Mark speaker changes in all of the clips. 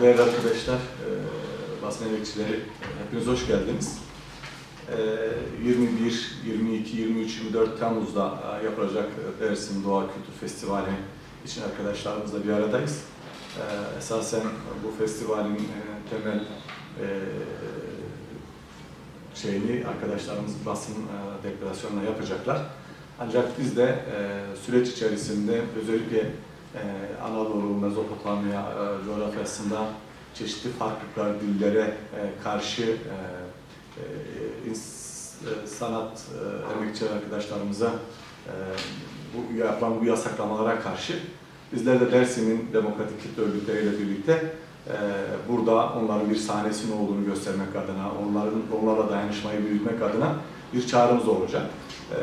Speaker 1: Değerli arkadaşlar, e, basın emekçileri, e, hepiniz hoş geldiniz. E, 21, 22, 23, 24 Temmuz'da e, yapılacak e, Dersim Doğa Kültür Festivali için arkadaşlarımızla bir aradayız. E, Esasen bu festivalin e, temel e, şeyini arkadaşlarımız basın e, deklarasyonla yapacaklar. Ancak biz de e, süreç içerisinde özellikle e, Anadolu, Mezopotamya e, coğrafyasında çeşitli farklılıklar, dillere e, karşı e, e, e, sanat e, emekçi arkadaşlarımıza e, bu yapılan bu yasaklamalara karşı bizler de Dersim'in demokratik kitle örgütleriyle birlikte e, burada onların bir sahnesinin olduğunu göstermek adına, onların onlarla dayanışmayı büyütmek adına bir çağrımız olacak. E,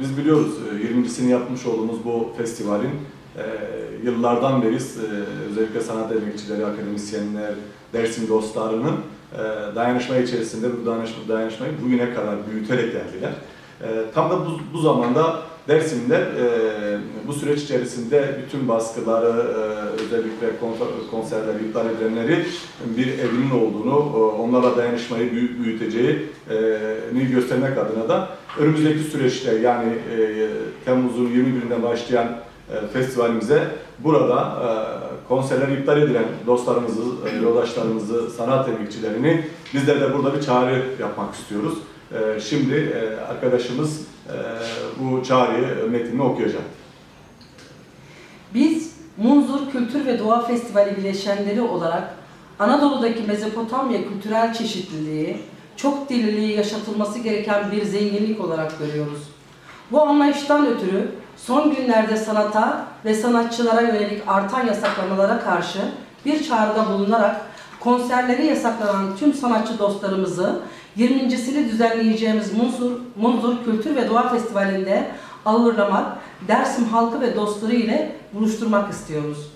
Speaker 1: biz biliyoruz e, 20.sini yapmış olduğumuz bu festivalin e, yıllardan beri e, özellikle sanat emekçileri, akademisyenler, Dersim dostlarının e, dayanışma içerisinde bu dayanışma, dayanışmayı bugüne kadar büyüterek geldiler. E, tam da bu, bu zamanda Dersim'de e, bu süreç içerisinde bütün baskıları, e, özellikle konser- konserler iptal edilenleri bir evinin olduğunu, onlarla dayanışmayı büyü- büyüteceğini göstermek adına da önümüzdeki süreçte yani Temmuz'un 21'inde başlayan festivalimize burada e, konserler iptal edilen dostlarımızı, e, yoldaşlarımızı, sanat emekçilerini bizler de burada bir çağrı yapmak istiyoruz. E, Şimdi e, arkadaşımız e, bu çağrıyı metnini okuyacak.
Speaker 2: Biz Munzur Kültür ve Doğa Festivali bileşenleri olarak Anadolu'daki Mezopotamya kültürel çeşitliliği, çok dilliliği yaşatılması gereken bir zenginlik olarak görüyoruz. Bu anlayıştan ötürü son günlerde sanata ve sanatçılara yönelik artan yasaklamalara karşı bir çağrıda bulunarak konserleri yasaklanan tüm sanatçı dostlarımızı 20.sini düzenleyeceğimiz Munzur, Munzur Kültür ve Doğa Festivali'nde ağırlamak, Dersim halkı ve dostları ile buluşturmak istiyoruz.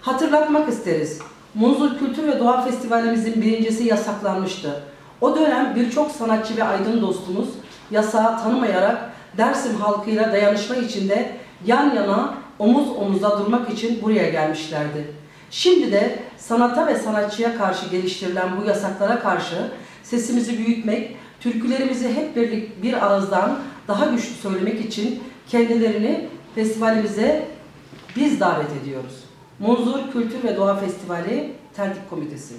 Speaker 2: Hatırlatmak isteriz. Munzur Kültür ve Doğa Festivalimizin birincisi yasaklanmıştı. O dönem birçok sanatçı ve aydın dostumuz yasağı tanımayarak Dersim halkıyla dayanışma içinde yan yana omuz omuza durmak için buraya gelmişlerdi. Şimdi de sanata ve sanatçıya karşı geliştirilen bu yasaklara karşı sesimizi büyütmek, türkülerimizi hep birlik bir ağızdan daha güçlü söylemek için kendilerini festivalimize biz davet ediyoruz. Munzur Kültür ve Doğa Festivali Tertip Komitesi.